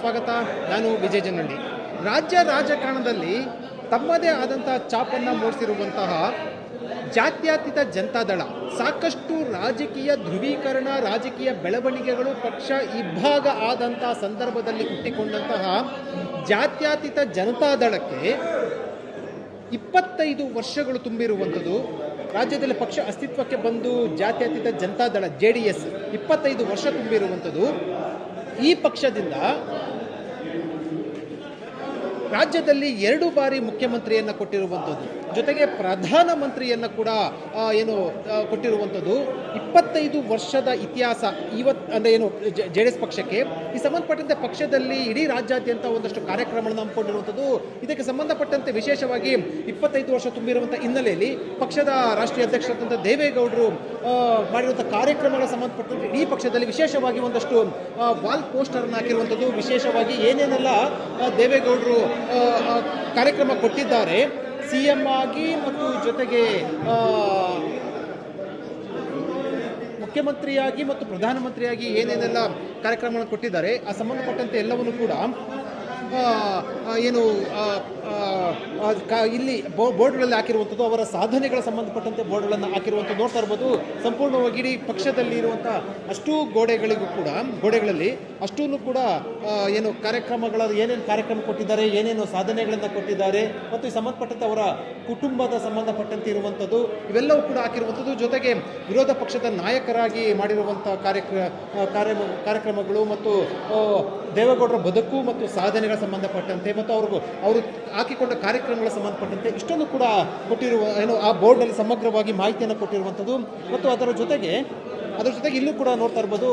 ಸ್ವಾಗತ. ನಾನು ವಿಜಯ ಜನಳ್ಳಿ ರಾಜ್ಯ ರಾಜಕಾರಣದಲ್ಲಿ ತಮ್ಮದೇ ಆದಂಥ ಚಾಪನ್ನು ಮೂಡಿಸಿರುವಂತಹ ಜಾತ್ಯತೀತ ಜನತಾದಳ ಸಾಕಷ್ಟು ರಾಜಕೀಯ ಧ್ರುವೀಕರಣ, ರಾಜಕೀಯ ಬೆಳವಣಿಗೆಗಳು ಪಕ್ಷ ಇಬ್ಬಾಗ ಆದಂಥ ಸಂದರ್ಭದಲ್ಲಿ ಹುಟ್ಟಿಕೊಂಡಂತಹ ಜಾತ್ಯತೀತ ಜನತಾದಳಕ್ಕೆ ಇಪ್ಪತ್ತೈದು ವರ್ಷಗಳು ತುಂಬಿರುವಂಥದ್ದು. ರಾಜ್ಯದಲ್ಲಿ ಪಕ್ಷ ಅಸ್ತಿತ್ವಕ್ಕೆ ಬಂದು ಜಾತ್ಯತೀತ ಜನತಾದಳ ಜೆ ಡಿ ಎಸ್ ಇಪ್ಪತ್ತೈದು ವರ್ಷ ತುಂಬಿರುವಂಥದ್ದು. ಈ ಪಕ್ಷದಿಂದ ರಾಜ್ಯದಲ್ಲಿ ಎರಡು ಬಾರಿ ಮುಖ್ಯಮಂತ್ರಿಯನ್ನು ಕೊಟ್ಟಿರುವಂಥದ್ದು ಜೊತೆಗೆ ಪ್ರಧಾನಮಂತ್ರಿಯನ್ನು ಕೂಡ ಏನು ಕೊಟ್ಟಿರುವಂಥದ್ದು ಇಪ್ಪತ್ತೈದು ವರ್ಷದ ಇತಿಹಾಸ ಇವತ್ತು ಅಂದರೆ ಏನು, ಜೆ ಡಿ ಪಕ್ಷಕ್ಕೆ. ಈ ಸಂಬಂಧಪಟ್ಟಂತೆ ಪಕ್ಷದಲ್ಲಿ ಇಡೀ ರಾಜ್ಯಾದ್ಯಂತ ಒಂದಷ್ಟು ಕಾರ್ಯಕ್ರಮಗಳನ್ನು ಹಮ್ಮಿಕೊಂಡಿರುವಂಥದ್ದು. ಇದಕ್ಕೆ ಸಂಬಂಧಪಟ್ಟಂತೆ ವಿಶೇಷವಾಗಿ ಇಪ್ಪತ್ತೈದು ವರ್ಷ ತುಂಬಿರುವಂಥ ಹಿನ್ನೆಲೆಯಲ್ಲಿ ಪಕ್ಷದ ರಾಷ್ಟ್ರೀಯ ಅಧ್ಯಕ್ಷರಾದಂಥ ದೇವೇಗೌಡರು ಮಾಡಿರುವಂಥ ಕಾರ್ಯಕ್ರಮಗಳ ಸಂಬಂಧಪಟ್ಟಂತೆ ಇಡೀ ಪಕ್ಷದಲ್ಲಿ ವಿಶೇಷವಾಗಿ ಒಂದಷ್ಟು ವಾಲ್ ಪೋಸ್ಟರ್ ಹಾಕಿರುವಂಥದ್ದು. ವಿಶೇಷವಾಗಿ ಏನೇನೆಲ್ಲ ದೇವೇಗೌಡರು ಕಾರ್ಯಕ್ರಮ ಕೊಟ್ಟಿದ್ದಾರೆ. ಸಿ ಎಂ ಆಗಿ ಮತ್ತು ಜೊತೆಗೆ ಮುಖ್ಯಮಂತ್ರಿಯಾಗಿ ಮತ್ತು ಪ್ರಧಾನಮಂತ್ರಿಯಾಗಿ ಏನೇನೆಲ್ಲ ಕಾರ್ಯಕ್ರಮಗಳನ್ನು ಕೊಟ್ಟಿದ್ದಾರೆ, ಆ ಸಂಬಂಧಪಟ್ಟಂತೆ ಎಲ್ಲವನ್ನು ಕೂಡ ಏನು ಇಲ್ಲಿ ಬೋರ್ಡ್ಗಳಲ್ಲಿ ಹಾಕಿರುವಂಥದ್ದು, ಅವರ ಸಾಧನೆಗಳ ಸಂಬಂಧಪಟ್ಟಂತೆ ಬೋರ್ಡ್ಗಳನ್ನು ಹಾಕಿರುವಂಥದ್ದು ನೋಡ್ತಾ ಇರ್ಬೋದು. ಸಂಪೂರ್ಣವಾಗಿ ಇಡೀ ಪಕ್ಷದಲ್ಲಿ ಇರುವಂಥ ಅಷ್ಟೂ ಗೋಡೆಗಳಿಗೂ ಕೂಡ, ಗೋಡೆಗಳಲ್ಲಿ ಅಷ್ಟೂ ಕೂಡ ಏನು ಕಾರ್ಯಕ್ರಮಗಳ, ಏನೇನು ಕಾರ್ಯಕ್ರಮ ಕೊಟ್ಟಿದ್ದಾರೆ, ಏನೇನು ಸಾಧನೆಗಳನ್ನು ಕೊಟ್ಟಿದ್ದಾರೆ ಮತ್ತು ಈ ಸಂಬಂಧಪಟ್ಟಂತೆ ಅವರ ಕುಟುಂಬದ ಸಂಬಂಧಪಟ್ಟಂತೆ ಇರುವಂಥದ್ದು ಇವೆಲ್ಲವೂ ಕೂಡ ಹಾಕಿರುವಂಥದ್ದು ಜೊತೆಗೆ ವಿರೋಧ ಪಕ್ಷದ ನಾಯಕರಾಗಿ ಮಾಡಿರುವಂಥ ಕಾರ್ಯಕ್ರ ಕಾರ್ಯ, ಕಾರ್ಯಕ್ರಮಗಳು ಮತ್ತು ದೇವೇಗೌಡರ ಬದುಕು ಮತ್ತು ಸಾಧನೆಗಳ ಸಂಬಂಧಪಟ್ಟಂತೆ ಮತ್ತು ಅವ್ರಿಗೂ, ಅವರು ಹಾಕಿಕೊಂಡ ಕಾರ್ಯಕ್ರಮಗಳ ಸಂಬಂಧಪಟ್ಟಂತೆ ಇಷ್ಟೊಂದು ಕೂಡ ಕೊಟ್ಟಿರುವ, ಏನು, ಆ ಬೋರ್ಡಲ್ಲಿ ಸಮಗ್ರವಾಗಿ ಮಾಹಿತಿಯನ್ನು ಕೊಟ್ಟಿರುವಂಥದ್ದು ಮತ್ತು ಅದರ ಜೊತೆಗೆ ಅದರ ಜೊತೆಗೆ ಇಲ್ಲೂ ಕೂಡ ನೋಡ್ತಾ ಇರ್ಬೋದು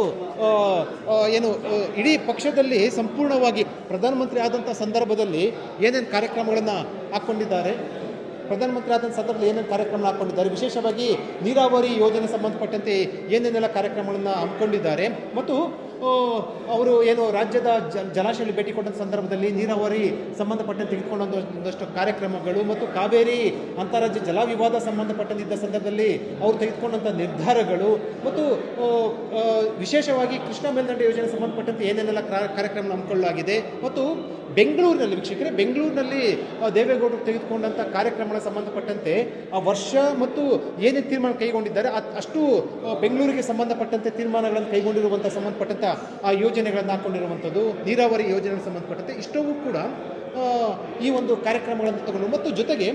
ಏನು ಇಡೀ ಪಕ್ಷದಲ್ಲಿ ಸಂಪೂರ್ಣವಾಗಿ ಪ್ರಧಾನಮಂತ್ರಿ ಆದಂಥ ಸಂದರ್ಭದಲ್ಲಿ ಏನೇನು ಕಾರ್ಯಕ್ರಮಗಳನ್ನು ಹಾಕ್ಕೊಂಡಿದ್ದಾರೆ, ಪ್ರಧಾನಮಂತ್ರಿ ಆದಂಥ ಸಂದರ್ಭದಲ್ಲಿ ಏನೇನು ಕಾರ್ಯಕ್ರಮ ಹಾಕ್ಕೊಂಡಿದ್ದಾರೆ, ವಿಶೇಷವಾಗಿ ನೀರಾವರಿ ಯೋಜನೆ ಸಂಬಂಧಪಟ್ಟಂತೆ ಏನೇನೆಲ್ಲ ಕಾರ್ಯಕ್ರಮಗಳನ್ನು ಹಮ್ಮಿಕೊಂಡಿದ್ದಾರೆ, ಮತ್ತು ಅವರು ಏನು ರಾಜ್ಯದ ಜಲಾಶಯದಲ್ಲಿ ಭೇಟಿ ಕೊಟ್ಟಂಥ ಸಂದರ್ಭದಲ್ಲಿ ನೀರಾವರಿ ಸಂಬಂಧಪಟ್ಟಂತೆ ತೆಗೆದುಕೊಂಡಂಥ ಒಂದಷ್ಟು ಕಾರ್ಯಕ್ರಮಗಳು ಮತ್ತು ಕಾವೇರಿ ಅಂತಾರಾಜ್ಯ ಜಲ ವಿವಾದ ಸಂಬಂಧಪಟ್ಟಂತಿದ್ದ ಸಂದರ್ಭದಲ್ಲಿ ಅವರು ತೆಗೆದುಕೊಂಡಂಥ ನಿರ್ಧಾರಗಳು ಮತ್ತು ವಿಶೇಷವಾಗಿ ಕೃಷ್ಣ ಮೇಲ್ದಂಡೆ ಯೋಜನೆ ಸಂಬಂಧಪಟ್ಟಂತೆ ಏನೇನೆಲ್ಲ ಕ್ರಾ- ಕಾರ್ಯಕ್ರಮ ಹಮ್ಮಿಕೊಳ್ಳಲಾಗಿದೆ ಮತ್ತು ಬೆಂಗಳೂರಿನಲ್ಲಿ ವೀಕ್ಷಕರೇ, ಬೆಂಗಳೂರಿನಲ್ಲಿ ದೇವೇಗೌಡರು ತೆಗೆದುಕೊಂಡಂಥ ಕಾರ್ಯಕ್ರಮಗಳ ಸಂಬಂಧಪಟ್ಟಂತೆ ಆ ವರ್ಷ ಮತ್ತು ಏನೇನು ತೀರ್ಮಾನ ಕೈಗೊಂಡಿದ್ದಾರೆ ಅಷ್ಟು ಬೆಂಗಳೂರಿಗೆ ಸಂಬಂಧಪಟ್ಟಂತೆ ತೀರ್ಮಾನಗಳನ್ನು ಕೈಗೊಂಡಿರುವಂಥ ಸಂಬಂಧಪಟ್ಟಂಥ ಆ ಯೋಜನೆಗಳನ್ನು ಹಾಕ್ಕೊಂಡಿರುವಂಥದ್ದು ನೀರಾವರಿ ಯೋಜನೆಗೆ ಸಂಬಂಧಪಟ್ಟಂತೆ ಇಷ್ಟವೂ ಕೂಡ ಈ ಒಂದು ಕಾರ್ಯಕ್ರಮಗಳನ್ನು ತಗೊಂಡು ಮತ್ತು ಜೊತೆಗೆ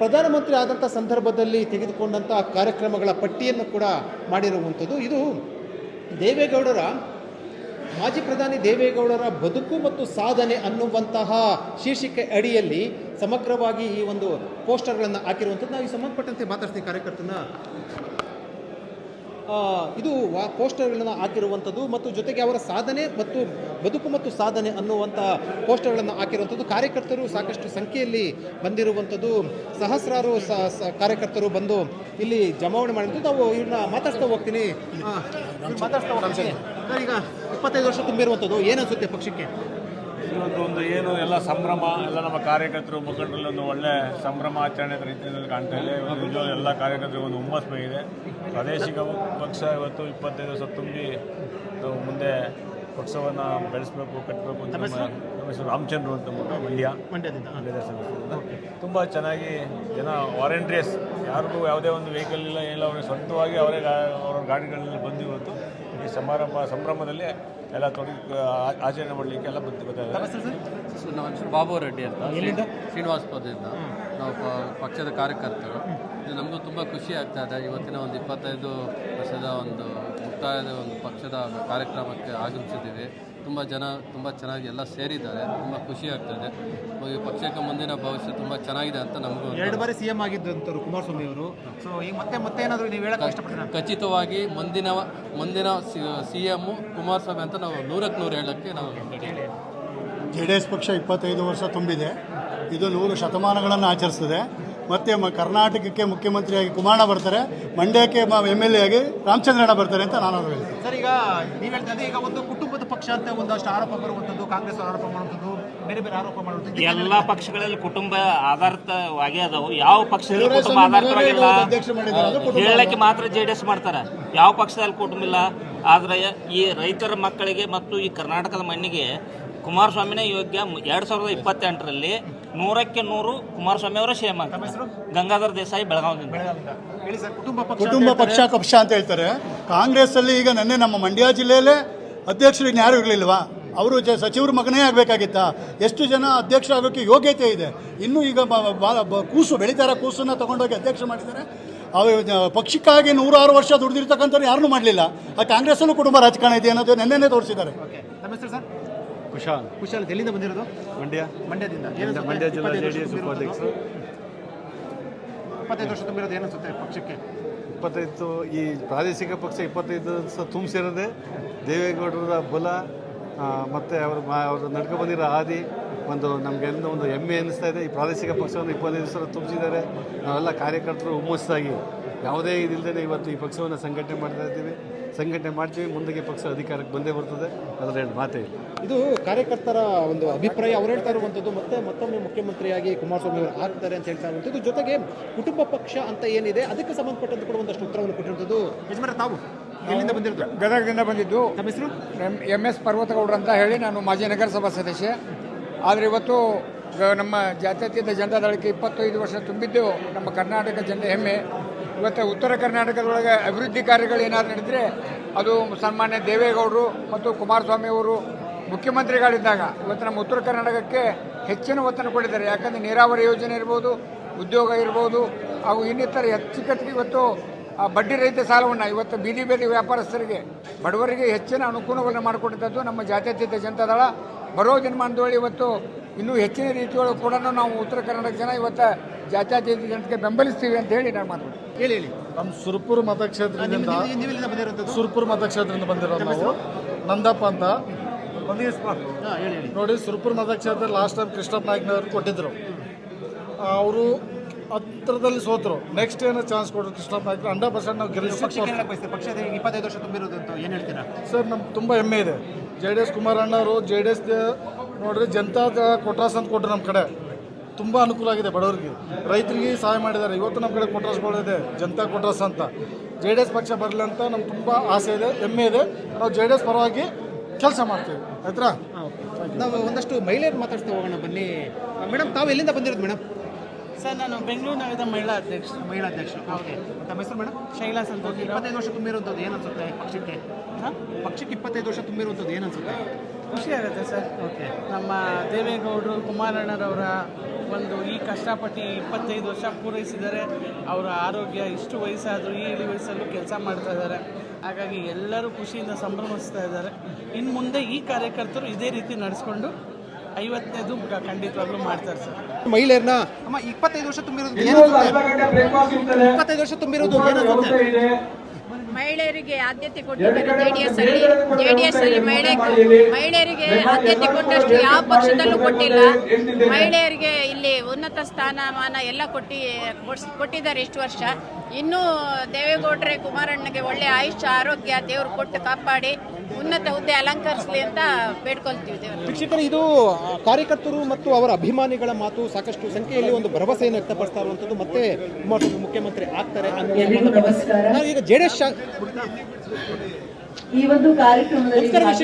ಪ್ರಧಾನಮಂತ್ರಿ ಆದಂಥ ಸಂದರ್ಭದಲ್ಲಿ ತೆಗೆದುಕೊಂಡಂಥ ಕಾರ್ಯಕ್ರಮಗಳ ಪಟ್ಟಿಯನ್ನು ಕೂಡ ಮಾಡಿರುವಂಥದ್ದು. ಇದು ದೇವೇಗೌಡರ, ಮಾಜಿ ಪ್ರಧಾನಿ ದೇವೇಗೌಡರ ಬದುಕು ಮತ್ತು ಸಾಧನೆ ಅನ್ನುವಂತಹ ಶೀರ್ಷಿಕೆ ಅಡಿಯಲ್ಲಿ ಸಮಗ್ರವಾಗಿ ಈ ಒಂದು ಪೋಸ್ಟರ್ಗಳನ್ನು ಹಾಕಿರುವಂಥದ್ದು. ನಾವು ಈ ಸಂಬಂಧಪಟ್ಟಂತೆ ಮಾತಾಡ್ತೀನಿ ಕಾರ್ಯಕರ್ತನ. ಇದು ಪೋಸ್ಟರ್ಗಳನ್ನು ಹಾಕಿರುವಂಥದ್ದು ಮತ್ತು ಜೊತೆಗೆ ಅವರ ಸಾಧನೆ ಮತ್ತು ಬದುಕು ಮತ್ತು ಸಾಧನೆ ಅನ್ನುವಂಥ ಪೋಸ್ಟರ್ಗಳನ್ನು ಹಾಕಿರುವಂಥದ್ದು. ಕಾರ್ಯಕರ್ತರು ಸಾಕಷ್ಟು ಸಂಖ್ಯೆಯಲ್ಲಿ ಬಂದಿರುವಂಥದ್ದು. ಸಹಸ್ರಾರು ಕಾರ್ಯಕರ್ತರು ಬಂದು ಇಲ್ಲಿ ಜಮಾವಣೆ ಮಾಡಿದ್ದು ನಾವು ಇವ್ರನ್ನ ಮಾತಾಡ್ತಾ ಹೋಗ್ತೀನಿ. ಮಾತಾಡ್ತಾ ಹೋಗ್ತೀನಿ. ಈಗ ಇಪ್ಪತ್ತೈದು ವರ್ಷ ತುಂಬಿರುವಂಥದ್ದು. ಏನನ್ಸುತ್ತೆ ಪಕ್ಷಕ್ಕೆ? ಇವತ್ತು ಒಂದು ಏನು ಎಲ್ಲ ಸಂಭ್ರಮ ಎಲ್ಲ ನಮ್ಮ ಕಾರ್ಯಕರ್ತರು ಮುಖಂಡರಲ್ಲಿ ಒಂದು ಒಳ್ಳೆ ಸಂಭ್ರಮ ಆಚರಣೆ ರೀತಿಯಲ್ಲಿ ಕಾಣ್ತಾ ಇದೆ. ಇವತ್ತು ಎಲ್ಲ ಕಾರ್ಯಕರ್ತರಿಗೆ ಒಂದು ಹುಮ್ಮಸ್ ಇದೆ ಪ್ರಾದೇಶಿಕ ಪಕ್ಷ ಇವತ್ತು ಇಪ್ಪತ್ತೈದು ವರ್ಷ ತುಂಬಿ ನಾವು ಮುಂದೆ ಪಕ್ಷವನ್ನು ಬೆಳೆಸಬೇಕು ಕಟ್ಟಬೇಕು ಅಂತ ನಮ್ಮ ಹೆಸರು ರಾಮಚಂದ್ರ ಅಂತ ಮಂಡ್ಯ. ತುಂಬ ಚೆನ್ನಾಗಿ ಜನ ವಾರಂಟ್ರಿಯಸ್ ಯಾರಿಗೂ ಯಾವುದೇ ಒಂದು ವೆಹಿಕಲ್ ಇಲ್ಲ ಇಲ್ಲ ಅವ್ರಿಗೆ ಸ್ವಂತವಾಗಿ ಅವರೇ ಗಾ- ಅವ್ರ ಗಾಡಿಗಳಲ್ಲಿ ಬಂದು ಇವತ್ತು ಈ ಸಮಾರಂಭ ಸಂಭ್ರಮದಲ್ಲಿ ಎಲ್ಲ ತೊಡಗಿ ಆಚರಣೆ ಮಾಡಲಿಕ್ಕೆ ಎಲ್ಲ ಬಂದು ನಮ್ಮ ಹೆಸರು ಬಾಬು ರೆಡ್ಡಿ ಅಂತ? ಶ್ರೀನಿವಾಸಪುರದಿಂದ ನಾವು ಪ- ಪಕ್ಷದ ಕಾರ್ಯಕರ್ತರು. ಇದು ನಮಗೂ ತುಂಬ ಖುಷಿ ಆಗ್ತಾ ಇದೆ. ಇವತ್ತಿನ ಒಂದು ಇಪ್ಪತ್ತೈದು ವರ್ಷದ ಒಂದು ಮುಕ್ತಾಯದ ಒಂದು ಪಕ್ಷದ ಕಾರ್ಯಕ್ರಮಕ್ಕೆ ಆಗಮಿಸಿದ್ದೀವಿ. ತುಂಬ ಜನ ತುಂಬ ಚೆನ್ನಾಗಿ ಎಲ್ಲ ಸೇರಿದ್ದಾರೆ. ತುಂಬ ಖುಷಿ ಆಗ್ತದೆ. ಈ ಪಕ್ಷಕ್ಕೆ ಮುಂದಿನ ಭವಿಷ್ಯ ತುಂಬ ಚೆನ್ನಾಗಿದೆ ಅಂತ ನಮಗೂ ಎರಡು ಬಾರಿ ಸಿ ಎಂ ಆಗಿದ್ದಂಥವ್ರು ಕುಮಾರಸ್ವಾಮಿ ಅವರು. ಸೊ ಈಗ ಮತ್ತೆ ಮತ್ತೆ ಏನಾದರೂ ನೀವು ಹೇಳಕ್ಕೆ ಇಷ್ಟಪಡ್ತೀರಾ? ಖಚಿತವಾಗಿ ಮುಂದಿನ ಮುಂದಿನ ಸಿ ಎಮ್ಮು ಕುಮಾರಸ್ವಾಮಿ ಅಂತ ನಾವು ನೂರಕ್ಕೆ ನೂರು ಹೇಳೋಕ್ಕೆ ನಾವು. ಜೆ ಡಿ ಎಸ್ ಪಕ್ಷ ಇಪ್ಪತ್ತೈದು ವರ್ಷ ತುಂಬಿದೆ. ಇದು ನೂರು ಶತಮಾನಗಳನ್ನು ಆಚರಿಸ್ತದೆ. ಮತ್ತು ಮ ಕರ್ನಾಟಕಕ್ಕೆ ಮುಖ್ಯಮಂತ್ರಿಯಾಗಿ ಕುಮಾರಣ್ಣ ಬರ್ತಾರೆ. ಮಂಡ್ಯಕ್ಕೆ ಎಂ ಎಲ್ ಎ ಆಗಿ ರಾಮಚಂದ್ರಣ್ಣ ಬರ್ತಾರೆ ಅಂತ ನಾನು ಅವ್ರು ಹೇಳ್ತೀನಿ. ಸರ್ ಈಗ ನೀವು ಹೇಳ್ತಾ ಈಗ ಒಂದು ಕುಟುಂಬದ ಪಕ್ಷ ಅಂತ ಒಂದಷ್ಟು ಆರೋಪ ಬರುವಂಥದ್ದು ಕಾಂಗ್ರೆಸ್ ಆರೋಪ ಮಾಡುವಂಥದ್ದು ಬೇರೆ ಬೇರೆ ಆರೋಪ ಮಾಡುವಂಥದ್ದು. ಎಲ್ಲಾ ಪಕ್ಷಗಳಲ್ಲಿ ಕುಟುಂಬ ಆಧಾರಿತವಾಗಿ ಅದಾವು. ಯಾವ ಪಕ್ಷದಲ್ಲಿ ಕುಟುಂಬ ಆಧಾರಿತವಾಗಿಲ್ಲ? ಹೇಳಕ್ಕೆ ಮಾತ್ರ ಜೆ ಡಿ ಎಸ್ ಮಾಡ್ತಾರೆ. ಯಾವ ಪಕ್ಷದಲ್ಲಿ ಕುಟುಂಬ ಇಲ್ಲ. ಆದರೆ ಈ ರೈತರ ಮಕ್ಕಳಿಗೆ ಮತ್ತು ಈ ಕರ್ನಾಟಕದ ಮಣ್ಣಿಗೆ ಕುಮಾರಸ್ವಾಮಿನೇ ಯೋಗ್ಯ ಎರಡು ಸಾವಿರದ ಇಪ್ಪತ್ತೆಂಟರಲ್ಲಿ ನೂರಕ್ಕೆ ನೂರು ಕುಮಾರಸ್ವಾಮಿ ಅವರ ಶೇಮ ಗಂಗಾಧರ ದೇಸಾಯಿ ಬೆಳಗಾವಿಯಿಂದ. ಸರ್ ಕುಟುಂಬ ಪಕ್ಷ ಕುಟುಂಬ ಪಕ್ಷ ಪಕ್ಷ ಅಂತ ಹೇಳ್ತಾರೆ. ಕಾಂಗ್ರೆಸ್ಸಲ್ಲಿ ಈಗ ನಿನ್ನೆ ನಮ್ಮ ಮಂಡ್ಯ ಜಿಲ್ಲೆಯಲ್ಲೇ ಅಧ್ಯಕ್ಷರು ಇನ್ಯಾರು ಇರಲಿಲ್ವಾ? ಅವರು ಸಚಿವರು ಸಚಿವರ ಮಗನೇ ಆಗಬೇಕಾಗಿತ್ತಾ? ಎಷ್ಟು ಜನ ಅಧ್ಯಕ್ಷ ಆಗೋಕ್ಕೆ ಯೋಗ್ಯತೆ ಇದೆ? ಇನ್ನೂ ಈಗ ಬ- ಬ- ಬ- ಕೂಸು ಬೆಳೀತಾರ ಕೂಸನ್ನು ತಗೊಂಡೋಗಿ ಅಧ್ಯಕ್ಷ ಮಾಡಿದ್ದಾರೆ ಪಕ್ಷಕ್ಕಾಗಿ ನೂರಾರು ವರ್ಷ ದುಡಿದಿರ್ತಕ್ಕಂಥವ್ರು ಯಾರನ್ನೂ ಮಾಡಲಿಲ್ಲ. ಆ ಕಾಂಗ್ರೆಸ್ಸಲ್ಲೂ ಕುಟುಂಬ ರಾಜಕಾರಣ ಇದೆ ಅನ್ನೋದು ನೆನ್ನೆನೇ ತೋರಿಸಿದ್ದಾರೆ. ಕುಶಾಲ್. ಕುಶಾಲ್ ಎಲ್ಲಿಂದ ಬಂದಿರೋದು? ಮಂಡ್ಯ. ಮಂಡ್ಯದಿಂದ. ಮಂಡ್ಯ- ಮಂಡ್ಯ ಜಿಲ್ಲಾ ಜೆ ಡಿ ಎಸ್ ಉಪಾಧ್ಯಕ್ಷ ಇಪ್ಪತ್ತೈದು ವರ್ಷ ತುಂಬಿರೋದು ಏನನ್ಸುತ್ತೆ ಪಕ್ಷಕ್ಕೆ? ಇಪ್ಪತ್ತೈದು ಈ ಪ್ರಾದೇಶಿಕ ಪಕ್ಷ ಇಪ್ಪತ್ತೈದು ವರ್ಷ ತುಂಬಿಸಿರೋದೆ. ದೇವೇಗೌಡರ ಬಲ ಮತ್ತು ಅವರು ಅವ್ರ ಮಾ ಅವರು ನಡ್ಕೊ ಬಂದಿರೋ ಹಾದಿ ಒಂದು ನಮಗೆ ಒಂದು ಹೆಮ್ಮೆ ಅನ್ನಿಸ್ತಾ ಇದೆ. ಈ ಪ್ರಾದೇಶಿಕ ಪಕ್ಷವನ್ನು ಇಪ್ಪತ್ತೈದು ಸಲ ತುಂಬಿಸಿದ್ದಾರೆ. ನಾವೆಲ್ಲ ಕಾರ್ಯಕರ್ತರು ಹುಮ್ಮಸ್ಸಾಗಿ. ಯಾವುದೇ ಇದಿಲ್ಲದೆ ಇವತ್ತು ಈ ಪಕ್ಷವನ್ನು ಸಂಘಟನೆ ಮಾಡ್ತಾ ಇದ್ದೀವಿ. ಸಂಘಟನೆ ಮಾಡ್ತೀವಿ ಮುಂದಕ್ಕೆ ಪಕ್ಷ ಅಧಿಕಾರಕ್ಕೆ ಬಂದೇ ಬರ್ತದೆ ಅದರ ಎರಡು ಮಾತೇ ಇಲ್ಲ. ಇದು ಕಾರ್ಯಕರ್ತರ ಒಂದು ಅಭಿಪ್ರಾಯ ಅವ್ರು ಹೇಳ್ತಾ ಇರುವಂಥದ್ದು ಮತ್ತೆ ಮತ್ತೊಮ್ಮೆ ಮುಖ್ಯಮಂತ್ರಿಯಾಗಿ ಕುಮಾರಸ್ವಾಮಿ ಅವರು ಆಗ್ತಾರೆ ಅಂತ ಹೇಳ್ತಾ ಇರುವಂಥದ್ದು ಜೊತೆಗೆ ಕುಟುಂಬ ಪಕ್ಷ ಅಂತ ಏನಿದೆ ಅದಕ್ಕೆ ಸಂಬಂಧಪಟ್ಟಂತ ಕೂಡ ಒಂದಷ್ಟು ಉತ್ತರವನ್ನು ಕೊಟ್ಟಿರುವಂಥದ್ದು ಯಜಮಾನ ತಾವು ಎಲ್ಲಿಂದ ಬಂದಿರೋದು? ಗದಗದಿಂದ ಬಂದಿದ್ದು. ತಮ್ಮ ಹೆಸರು? ಎಂ ಎಂ ಎಸ್ ಪರ್ವತಗೌಡರು ಅಂತ ಹೇಳಿ ನಾನು ಮಾಜಿ ನಗರಸಭಾ ಸದಸ್ಯ. ಆದರೆ ಇವತ್ತು ಗ- ನಮ್ಮ ಜಾತ್ಯತೀತ ಜನತಾದಳಕ್ಕೆ ಇಪ್ಪತ್ತೈದು ವರ್ಷ ತುಂಬಿದ್ದು ನಮ್ಮ ಕರ್ನಾಟಕ ಜನತೆ ಹೆಮ್ಮೆ. ಇವತ್ತು ಉತ್ತರ ಕರ್ನಾಟಕದೊಳಗೆ ಅಭಿವೃದ್ಧಿ ಕಾರ್ಯಗಳು ಏನಾದರೂ ನಡೆದರೆ ಅದು ಸನ್ಮಾನ್ಯ ದೇವೇಗೌಡರು ಮತ್ತು ಕುಮಾರಸ್ವಾಮಿ ಅವರು ಮುಖ್ಯಮಂತ್ರಿಗಳಿದ್ದಾಗ ಇವತ್ತು ನಮ್ಮ ಉತ್ತರ ಕರ್ನಾಟಕಕ್ಕೆ ಹೆಚ್ಚಿನ ಒತ್ತನ್ನು ಕೊಟ್ಟಿದ್ದಾರೆ. ಯಾಕಂದರೆ ನೀರಾವರಿ ಯೋಜನೆ ಇರ್ಬೋದು, ಉದ್ಯೋಗ ಇರ್ಬೋದು, ಹಾಗೂ ಇನ್ನಿತರ ಹೆಚ್ಚಿಕಟ್ಟಿಗೆ ಇವತ್ತು ಬಡ್ಡಿ ರಹಿತ ಸಾಲವನ್ನು ಇವತ್ತು ಬೀದಿ ಬೀದಿ ವ್ಯಾಪಾರಸ್ಥರಿಗೆ, ಬಡವರಿಗೆ ಹೆಚ್ಚಿನ ಅನುಕೂಲವನ್ನು ಮಾಡಿಕೊಟ್ಟಿದ್ದು ನಮ್ಮ ಜಾತ್ಯತೀತ ಜನತಾದಳ ಬರೋ ದಿನಮಾನದೊಳಗೆ ಇವತ್ತು ಇನ್ನೂ ಹೆಚ್ಚಿನ ರೀತಿಯೊಳಗೆ ಕೂಡ ನಾವು ಉತ್ತರ ಕರ್ನಾಟಕ ಜನ ಇವತ್ತು ಜಾತ್ಯತೀತ ಜನತೆಗೆ ಬೆಂಬಲಿಸ್ತೀವಿ ಅಂತ ಹೇಳಿ ನಾನು ಮಾತಾಡ್ತೀನಿ ಹೇಳಿ ಹೇಳಿ. ನಮ್ಮ ಸುರ್ಪುರ್ ಮತಕ್ಷೇತ್ರದಿಂದ ಸುರ್ಪುರ್ ಮತಕ್ಷೇತ್ರದಿಂದ ಬಂದಿರೋದು ನಾವು. ನಂದಪ್ಪ ಅಂತ. ಹಾಂ ಹೇಳಿ ಹೇಳಿ. ನೋಡಿ ಸುರ್ಪುರ್ ಮತಕ್ಷೇತ್ರ ಲಾಸ್ಟ್ ಟೈಮ್ ಕೃಷ್ಣಪ್ಪ ನಾಯ್ಕನವ್ರು ಕೊಟ್ಟಿದ್ರು. ಅವರು ಹತ್ರದಲ್ಲಿ ಸೋತರು. ನೆಕ್ಸ್ಟ್ ಏನೋ ಚಾನ್ಸ್ ಕೊಟ್ಟರು ಕೃಷ್ಣಪ್ಪ ನಾಯ್ಕರು. ಹಂಡ್ರೆಡ್ ಪರ್ಸೆಂಟ್ ನಾವು ಗೆಲ್ಲಿಸಿ ಪಕ್ಷದ ಇಪ್ಪತ್ತೈದು ವರ್ಷ ತುಂಬಿರೋದು ಅಂತ ಏನು ಹೇಳ್ತೀರಾ? ಸರ್ ನಮ್ಗೆ ತುಂಬ ಹೆಮ್ಮೆ ಇದೆ. ಜೆ ಡಿ ಎಸ್ ಕುಮಾರಣ್ಣವರು ಜೆ ಡಿ ಎಸ್ ನೋಡ್ರಿ ಜನತಾ ಕೊಟ್ರಾಸ್ ಅಂತ ಕೊಟ್ಟರು ನಮ್ಮ ಕಡೆ. ತುಂಬ ಅನುಕೂಲ ಆಗಿದೆ ಬಡವರಿಗೆ. ರೈತರಿಗೆ ಸಹಾಯ ಮಾಡಿದ್ದಾರೆ. ಇವತ್ತು ನಮ್ಮ ಕಡೆ ಕೊಟ್ರಾಸ್ಗಳಿದೆ ಜನತಾ ಕೊಟ್ರಸ್ ಅಂತ. ಜೆ ಡಿ ಎಸ್ ಪಕ್ಷ ಬರಲಿ ಅಂತ ನಮ್ಗೆ ತುಂಬ ಆಸೆ ಇದೆ ಹೆಮ್ಮೆ ಇದೆ. ನಾವು ಜೆ ಡಿ ಎಸ್ ಪರವಾಗಿ ಕೆಲಸ ಮಾಡ್ತೀವಿ. ಆಯ್ತಾ ನಾವು ಒಂದಷ್ಟು ಮಹಿಳೆಯರು ಮಾತಾಡ್ತಾ ಹೋಗೋಣ ಬನ್ನಿ. ಮೇಡಮ್ ತಾವು ಎಲ್ಲಿಂದ ಬಂದಿರೋದು ಮೇಡಮ್ ಸರ್ ನಾನು ಬೆಂಗಳೂರು ನಗರದ ಮಹಿಳಾ ಅಧ್ಯಕ್ಷ ಮಹಿಳಾ ಅಧ್ಯಕ್ಷರು. ಓಕೆ. ತಮ್ಮ ಹೆಸರು ಮೇಡಮ್ ಶೈಲಾ ಸಂತೋಷ್ ಇಪ್ಪತ್ತೈದು ವರ್ಷ ತುಂಬಿರುವಂಥದ್ದು ಏನು ಅನ್ಸುತ್ತೆ ಪಕ್ಷಕ್ಕೆ? ಹಾಂ? ಪಕ್ಷಕ್ಕೆ ಇಪ್ಪತ್ತೈದು ವರ್ಷ ತುಂಬಿರುವಂಥದ್ದು ಏನು ಅನ್ಸುತ್ತೆ? ಖುಷಿ ಆಗುತ್ತೆ ಸರ್. ಓಕೆ. ನಮ್ಮ ದೇವೇಗೌಡರು ಕುಮಾರಣ್ಣರವರ ಒಂದು ಈ ಕಷ್ಟಪಟ್ಟು ಇಪ್ಪತ್ತೈದು ವರ್ಷ ಪೂರೈಸಿದ್ದಾರೆ ಅವರ ಆರೋಗ್ಯ ಇಷ್ಟು ವಯಸ್ಸಾದರೂ ಈ ಇಳಿ ವಯಸ್ಸಲ್ಲೂ ಕೆಲಸ ಮಾಡ್ತಾ ಇದ್ದಾರೆ. ಹಾಗಾಗಿ ಎಲ್ಲರೂ ಖುಷಿಯಿಂದ ಸಂಭ್ರಮಿಸ್ತಾ ಇದ್ದಾರೆ. ಇನ್ನು ಮುಂದೆ ಈ ಕಾರ್ಯಕರ್ತರು ಇದೇ ರೀತಿ ನಡೆಸ್ಕೊಂಡು ಐವತ್ತನೇದು ಖಂಡಿತವಾಗ್ಲೂ ಮಾಡ್ತಾರೆ ಸರ್. ಮಹಿಳೆಯರನ್ನ ಅಮ್ಮ ಇಪ್ಪತ್ತೈದು ವರ್ಷ ತುಂಬಿರೋದು? ಇಪ್ಪತ್ತೈದು ವರ್ಷ ತುಂಬಿರೋದು ಮಹಿಳೆಯರಿಗೆ ಆದ್ಯತೆ ಕೊಟ್ಟಿದ್ದಾರೆ ಜೆಡಿಎಸ್ ಅಲ್ಲಿ ಜೆಡಿಎಸ್ ಅಲ್ಲಿ ಮಹಿಳೆ ಮಹಿಳೆಯರಿಗೆ ಆದ್ಯತೆ ಕೊಟ್ಟಷ್ಟು ಯಾವ ಪಕ್ಷದಲ್ಲೂ ಕೊಟ್ಟಿಲ್ಲ. ಮಹಿಳೆಯರಿಗೆ ಇಲ್ಲಿ ಉನ್ನತ ಸ್ಥಾನಮಾನ ಎಲ್ಲ ಕೊಟ್ಟಿ ಕೊಟ್ಟಿದ್ದಾರೆ ಇಷ್ಟು ವರ್ಷ. ಇನ್ನೂ ದೇವೇಗೌಡ್ರೆ ಕುಮಾರಣ್ಣಗೆ ಒಳ್ಳೆ ಆಯುಷ್ಯ ಆರೋಗ್ಯ ದೇವರು ಕೊಟ್ಟು ಕಾಪಾಡಿ. ಉನ್ನತ ಹುದ್ದೆ ಅಲಂಕರಿಸಲಿ ಅಂತ ಬೇಡ್ಕೊಳ್ತೀವಿ ವೀಕ್ಷಕರು ಇದು ಕಾರ್ಯಕರ್ತರು ಮತ್ತು ಅವರ ಅಭಿಮಾನಿಗಳ ಮಾತು ಸಾಕಷ್ಟು ಸಂಖ್ಯೆಯಲ್ಲಿ ಒಂದು ಭರವಸೆಯನ್ನು ವ್ಯಕ್ತಪಡಿಸ್ತಾ ಇರುವಂಥದ್ದು ಮತ್ತೆ ಕುಮಾರಸ್ವಾಮಿ ಮುಖ್ಯಮಂತ್ರಿ ಆಗ್ತಾರೆ. ನಾವು ಈಗ ಜೆಡಿಎಸ್ ಡಿ ಎಸ್ ಈ ಒಂದು ಕಾರ್ಯಕ್ರಮದಲ್ಲಿ ಫೆಡರಲ್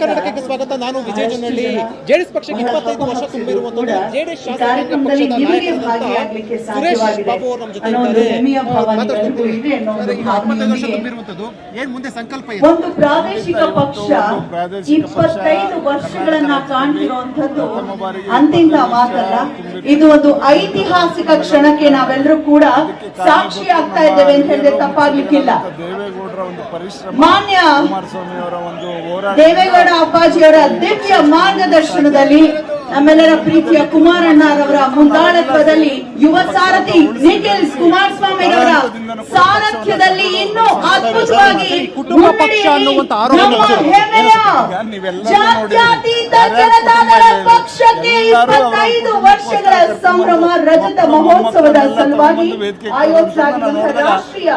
ಕರ್ನಾಟಕಕ್ಕೆ ಸ್ವಾಗತ. ನಾನು ವಿಜಯ ಜನರಲ್ಲಿ ಜನಹಳ್ಳಿ ಜೆಡಿಎಸ್ ಪಕ್ಷಕ್ಕೆ ಇಪ್ಪತ್ತೈದು ವರ್ಷ ತುಂಬಿರುವಂತಹ ಜೆಡಿಎಸ್ ಪಕ್ಷದ ನಿಮಗೆ ಸುರೇಶ್ ಸಾಧ್ಯವಾಗಿದೆ ಬಾಬು ಅವರು ನಮ್ಮ ಜೊತೆ ಒಂದು ಇದ್ದಾರೆ. ಇಪ್ಪತ್ತೈದು ವರ್ಷ ತುಂಬಿರುವಂತದ್ದು ಏನ್ ಮುಂದೆ ಸಂಕಲ್ಪ ಇದೆ? ಒಂದು ಪ್ರಾದೇಶಿಕ ಪಕ್ಷ ಇಪ್ಪತ್ತೈದು ವರ್ಷಗಳನ್ನ ಕಾಣ್ತಿರುವಂತದ್ದು ಅಂತಿಂತ ಮಾತಲ್ಲ. ಇದು ಒಂದು ಐತಿಹಾಸಿಕ ಕ್ಷಣಕ್ಕೆ ನಾವೆಲ್ಲರೂ ಕೂಡ ಸಾಕ್ಷಿ ಆಗ್ತಾ ಇದ್ದೇವೆ ಅಂತ ಹೇಳಿದ್ರೆ ತಪ್ಪಾಗ್ಲಿಕ್ಕಿಲ್ಲ. ದೇವೇಗೌಡರ ಒಂದು ಪರಿಶ್ರಮ. ಮಾನ್ಯ ದೇವೇಗೌಡ ಅಪ್ಪಾಜಿಯವರ ದಿವ್ಯ ಮಾರ್ಗದರ್ಶನದಲ್ಲಿ ನಮ್ಮೆಲ್ಲರ ಪ್ರೀತಿಯ ಕುಮಾರಣ್ಣರವರ ಮುಂದಾಳತ್ವದಲ್ಲಿ ಯುವ ಸಾರಥಿ ನಿಖಿಲ್ ಕುಮಾರಸ್ವಾಮಿ ಅವರ ಸಾರಥ್ಯದಲ್ಲಿ ಇನ್ನೂ ಅದ್ಭುತವಾಗಿ ಜಾತ್ಯತೀತ ಜನತಾದಳ ಪಕ್ಷಕ್ಕೆ ಇಪ್ಪತ್ತೈದು ವರ್ಷಗಳ ಸಂಭ್ರಮ ರಜತ ಮಹೋತ್ಸವದ ಸಲುವಾಗಿ ಆಯೋಜಿಸಲಾಗಿರುವಂತಹ ರಾಷ್ಟ್ರೀಯ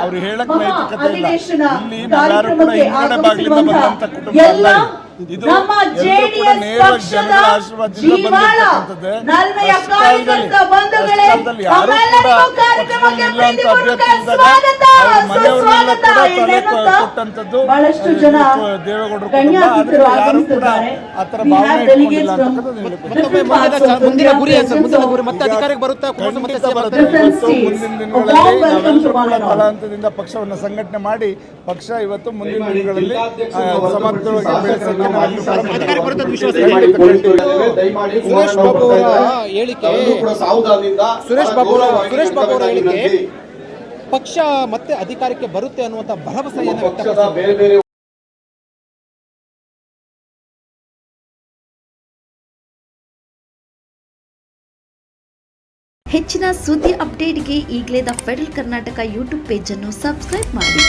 ಮಹಾ ಅಧಿವೇಶನ ಕಾರ್ಯಕ್ರಮಕ್ಕೆ ಆಗಮಿಸಿರುವಂತಹ ಎಲ್ಲ ನಮ್ಮ ಜೆಡಿಎಸ್ ಪಕ್ಷದ ಜೀವಾಳ ನಲ್ಮೆಯ ಕಾರ್ಯಕರ್ತ ಬಂಧುಗಳೇ ತಮ್ಮೆಲ್ಲರಿಗೂ ಕಾರ್ಯಕ್ರಮಕ್ಕೆ ಪ್ರೀತಿಪೂರ್ವಕ ಸ್ವಾಗತ ಸುಸ್ವಾಗತ ಬಹಳಷ್ಟು ಜನ ಗಣ್ಯಾತಿಥಿಗಳು ಆಗಮಿಸಿದ್ದಾರೆ ಮುಂದಿನ ಗುರಿ? ಮುಂದಿನ. ಗುರಿ ಮತ್ತೆ ಅಧಿಕಾರಕ್ಕೆ ಬರುತ್ತಾ. ಮುಂದಿನ ಪಕ್ಷವನ್ನು ಸಂಘಟನೆ ಮಾಡಿ ಪಕ್ಷ ಇವತ್ತು ಮುಂದಿನ ದಿನಗಳಲ್ಲಿ ಸಮರ್ಥವಾಗಿ ದಯಮಾಡಿ ಸುರೇಶ್ ಬಾಬು ಅವರ ಹೇಳಿಕೆ ಸುರೇಶ್ ಬಾಬು ಅವರ ಸುರೇಶ್ ಬಾಬು ಅವರ ಹೇಳಿಕೆ ಪಕ್ಷ ಮತ್ತೆ ಅಧಿಕಾರಕ್ಕೆ ಬರುತ್ತೆ ಅನ್ನುವಂತ ಭರವಸೆಯನ್ನು ವ್ಯಕ್ತಪಡಿಸಿದ್ದಾರೆ. ಹೆಚ್ಚಿನ ಸುದ್ದಿ ಅಪ್ಡೇಟ್ಗೆ ಈಗಲೇ ದ ಫೆಡರಲ್ ಕರ್ನಾಟಕ ಯೂಟ್ಯೂಬ್ ಪೇಜನ್ನು ಸಬ್ಸ್ಕ್ರೈಬ್ ಮಾಡಿ.